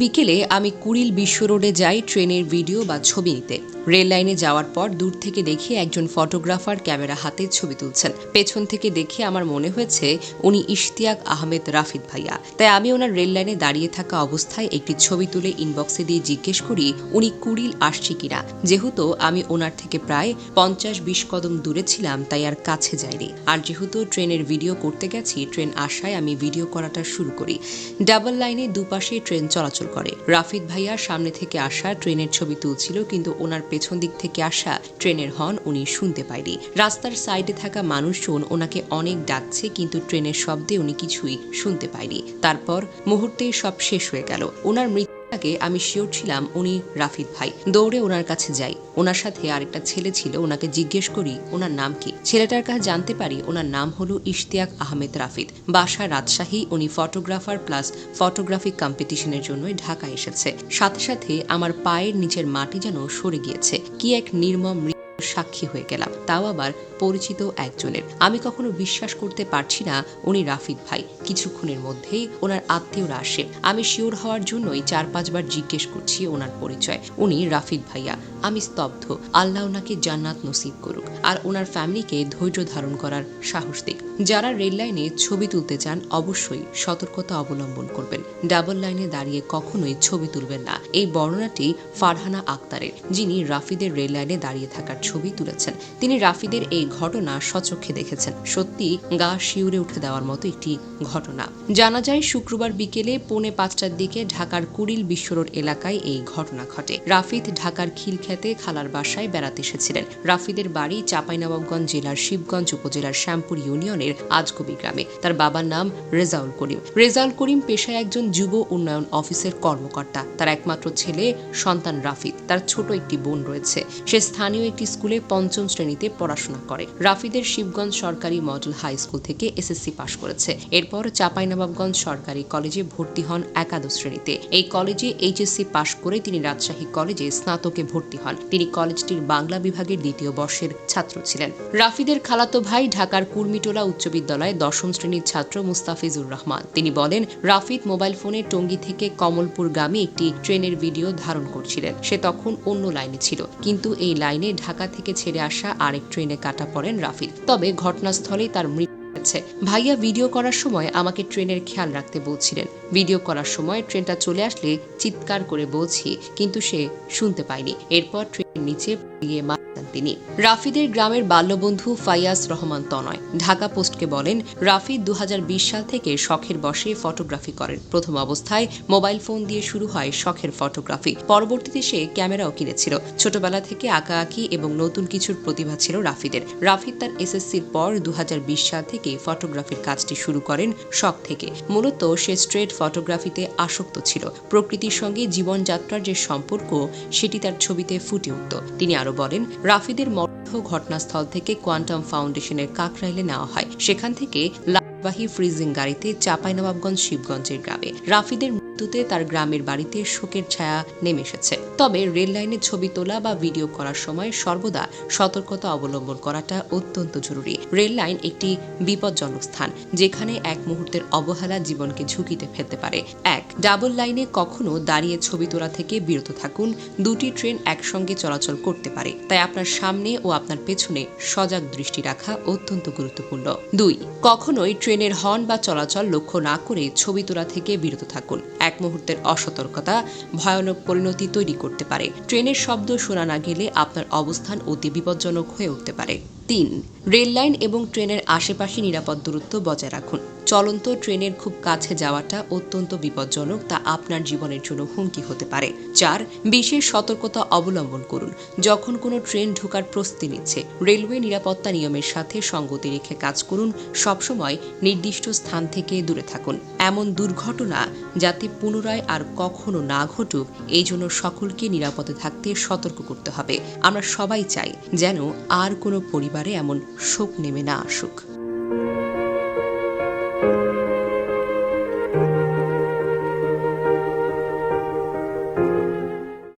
বিকেলে আমি কুড়িল বিশ্ব রোডে যাই ট্রেনের ভিডিও বা ছবি নিতে। রেল লাইনে যাওয়ার পর দূর থেকে দেখি একজন ফটোগ্রাফার ক্যামেরা হাতে ছবি তুলছেন। পেছন থেকে দেখে আমার মনে হয়েছে উনি ইশতিয়াক আহমেদ রাফিদ ভাইয়া। তাই আমি ওনার রেল লাইনে দাঁড়িয়ে থাকা অবস্থায় একটি ছবি তুলে ইনবক্সে দিয়ে জিজ্ঞেস করি, উনি কুড়িল আসছে কিনা? যেহেতু আমি ওনার থেকে প্রায় পঞ্চাশ বিশ কদম দূরে ছিলাম, তাই আর কাছে যাইনি। আর যেহেতু ট্রেনের ভিডিও করতে গেছি, ট্রেন আসায় আমি ভিডিও করাটা শুরু করি। ডাবল লাইনে দুপাশে ট্রেন চলাচল করে। রাফিদ ভাইয়া সামনে থেকে আসা ট্রেনের ছবি তুলছিল, কিন্তু ওনার পেছন দিক থেকে আসা ট্রেনের হর্ন উনি শুনতে পায়নি। রাস্তার সাইডে থাকা মানুষজন ওনাকে অনেক ডাকছে, কিন্তু ট্রেনের শব্দে উনি কিছুই শুনতে পায়নি। তারপর মুহূর্তে সব শেষ হয়ে গেল। ওনার মৃত্যু আগে আমি শিওর ছিলাম উনি রাফিদ ভাই। দৌড়ে ওনার কাছে যাই। ওনার সাথে আরেকটা ছেলে ছিল, ওনাকে জিজ্ঞেস করি, ওনার নাম কি? ছেলেটার কাছে জানতে পারি ওনার নাম হলো ইশতিয়াক আহমেদ রাফিদ। বাসা রাজশাহী উনি ফটোগ্রাফার প্লাস ফটোগ্রাফিক কম্পিটিশনের জন্য ঢাকা এসেছে। সাথে সাথে আমার পায়ের নিচের মাটি যেন সরে গিয়েছে। কি এক নির্মম সাক্ষী হয়ে গেলাম। তাও আবার পরিচিত একজনের। আমি কখনো বিশ্বাস করতে পারছি না উনি রাফিদ ভাই। কিছুক্ষণের মধ্যেই ওনার আত্মীয়রা আসে। আমি শিওর হওয়ার জন্যই চার পাঁচবার জিজ্ঞেস করছি ওনার পরিচয়। উনি রাফিদ ভাইয়া। আমি স্তব্ধ। আল্লাহ ওনাকে জান্নাত নসিব করুক আর ওনার ফ্যামিলিকে ধৈর্য ধারণ করার সাহস দিক। যারা রেল লাইনে ছবি তুলতে চান, অবশ্যই সতর্কতা অবলম্বন করবেন। ডাবল লাইনে দাঁড়িয়ে কখনোই ছবি তুলবেন না। এই বর্ণনাটি ফারহানা আক্তারের, যিনি রাফিদের রেল লাইনে দাঁড়িয়ে থাকার ছবি তুলেছেন। তিনি রাফিদের এই ঘটনা সচক্ষে দেখেছেন। সত্যি গা শিউরে উঠে দেওয়ার মতো একটি ঘটনা। জানা যায়, শুক্রবার বিকেলে পৌনে পাঁচটার দিকে ঢাকার কুড়িল বিশ্বরোড এলাকায় এই ঘটনা ঘটে। রাফিদ ঢাকার খিলখ্যাতে খালার বাসায় বেড়াতে এসেছিলেন। রাফিদের বাড়ি চাঁপাইনবাবগঞ্জ জেলার শিবগঞ্জ উপজেলার শ্যামপুর ইউনিয়নের আজকবি গ্রামে। তার বাবার নাম রেজাউল করিম। রেজাউল করিম পেশায় একজন যুব উন্নয়ন অফিসের কর্মকর্তা। তার একমাত্র ছেলে সন্তান রাফিদ। তার ছোট একটি বোন রয়েছে। সে স্থানীয় একটি স্কুলে পঞ্চম শ্রেণীতে পড়াশোনা করে। রাফিদের শিবগঞ্জ সরকারি মডেল হাই স্কুল থেকে এসএসসি পাশ করেছে। এরপর চাঁপাইনবাবগঞ্জ সরকারি কলেজে ভর্তি হন একাদশ শ্রেণীতে। এই কলেজে এইচএসসি পাশ করে তিনি রাজশাহী কলেজে স্নাতকে ভর্তি হন। তিনি কলেজটির বাংলা বিভাগের দ্বিতীয় বর্ষের ছাত্র ছিলেন। রাফিদের খালাতো ভাই ঢাকার কুর্মিটোলা উচ্চ বিদ্যালয়ে দশম শ্রেণির ছাত্র মুস্তাফিজুর রহমান। তিনি বলেন, রাফিদ মোবাইল ফোনে টঙ্গী থেকে কমলপুরগামী একটি ট্রেনের ভিডিও ধারণ করছিলেন। সে তখন অন্য লাইনে ছিল। কিন্তু এই লাইনে ঢাকা থেকে ছেড়ে আসা আরেক ট্রেনে কাটা পড়েন রাফিদ তবে ঘটনাস্থলেই তার মৃত্যু হয়েছে। ভাইয়া ভিডিও করার সময় আমাকে ট্রেনের খেয়াল রাখতে বলছিলেন। ভিডিও করার সময় ট্রেনটা চলে আসলে চিৎকার করে বলছি, কিন্তু সে শুনতে পায়নি। এরপর ট্রেনের নিচে গিয়ে মারা যান তিনি। রাফিদের গ্রামের বাল্যবন্ধু ফাইয়াজ রহমান তনয়। ঢাকা পোস্টকে বলেন, রাফিদ দু সাল থেকে শখের বসে ফটোগ্রাফি করেন। প্রথম অবস্থায় মোবাইল ফোন দিয়ে শুরু হয় শখের ফটোগ্রাফি। পরবর্তীতে সে ক্যামেরাও কিনেছিল। ছোটবেলা থেকে আঁকাআঁকি এবং নতুন কিছুর প্রতিভা ছিল রাফিদের। রাফিদ তার এসএসসির পর দু হাজার বিশ সাল থেকে ফটোগ্রাফির কাজটি শুরু করেন শখ থেকে। মূলত সে স্ট্রেট ফটোগ্রাফিতে আসক্ত ছিল। প্রকৃতির সঙ্গে জীবনযাত্রার যে সম্পর্ক, সেটি তার ছবিতে ফুটে উঠত তিনি আরও বলেন, রাফিদের মর্ধ ঘটনাস্থল থেকে কোয়ান্টাম ফাউন্ডেশনের কাকরাইলে নেওয়া হয়। সেখান থেকে লাভবাহী ফ্রিজিং গাড়িতে চাঁপাইনবাবগঞ্জ শিবগঞ্জের গ্রামে। রাফিদের মৃত্যুতে তার গ্রামের বাড়িতে শোকের ছায়া নেমে এসেছে। তবে রেল লাইনে ছবি তোলা বা ভিডিও করার সময় সর্বদা সতর্কতা অবলম্বন করাটা অত্যন্ত জরুরি। রেল লাইন একটি বিপজ্জনক স্থান, যেখানে এক মুহূর্তের অবহেলা জীবনকে ঝুঁকিতে ফেলতে পারে। এক, ডাবল লাইনে কখনো দাঁড়িয়ে ছবি তোলা থেকে বিরত থাকুন। দুটি ট্রেন একসঙ্গে চলাচল করতে পারে। তাই আপনার সামনে ও আপনার পেছনে সজাগ দৃষ্টি রাখা অত্যন্ত গুরুত্বপূর্ণ। দুই, কখনোই ট্রেনের হর্ন বা চলাচল লক্ষ্য না করে ছবি তোলা থেকে বিরত থাকুন। এক মুহূর্তের অসতর্কতা, ভয়ানক পরিণতি তৈরি করতে পারে। ট্রেনের শব্দ শোনা না গেলে আপনার অবস্থান অতি বিপজ্জনক হয়ে উঠতে পারে। তিন রেল লাইন এবং ট্রেনের আশেপাশে নিরাপদ দূরত্ব বজায় রাখুন। চলন্ত ট্রেনের খুব কাছে যাওয়াটা অত্যন্ত বিপজ্জনক, তা আপনার জীবনের জন্য হুমকি হতে পারে। চার, বিশেষ সতর্কতা অবলম্বন করুন। যখন কোনো ট্রেন ঢোকার প্রস্তুতি নিচ্ছে, রেলওয়ে নিরাপত্তা নিয়মের সাথে সঙ্গতি রেখে কাজ করুন, সবসময় নির্দিষ্ট স্থান থেকে দূরে থাকুন। এমন দুর্ঘটনা যাতে পুনরায় আর কখনো না ঘটুক, এই জন্য সকলকে নিরাপদে থাকতে সতর্ক করতে হবে। আমরা সবাই চাই যেন আর কোনো পরিবারে এমন শোক নেমে না আসুক।